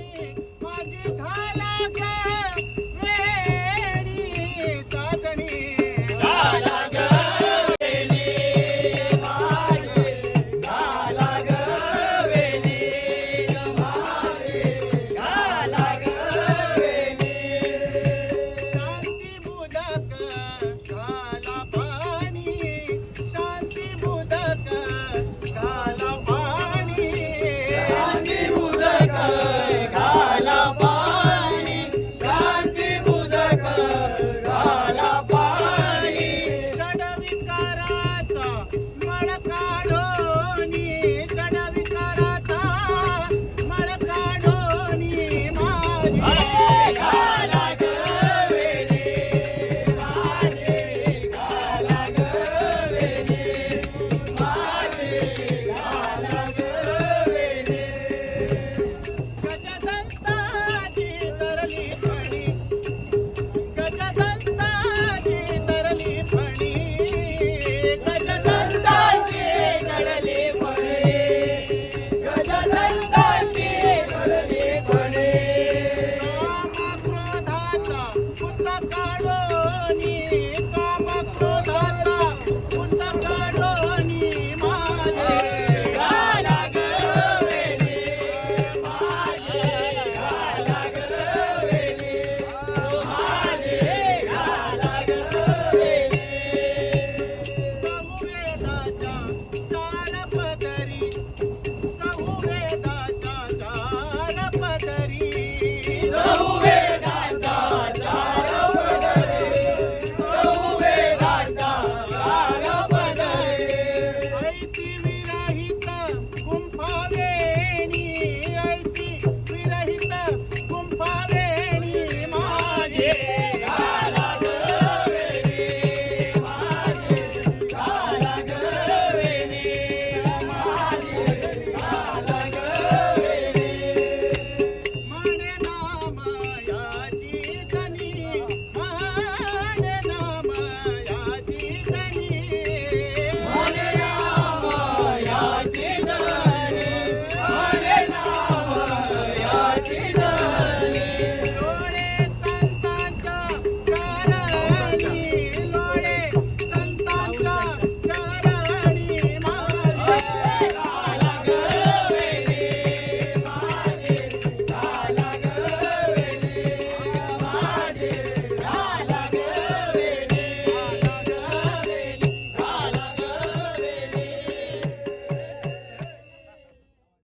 Hey. चार पदरी चहुवेदाच्या चार पदरी Amen.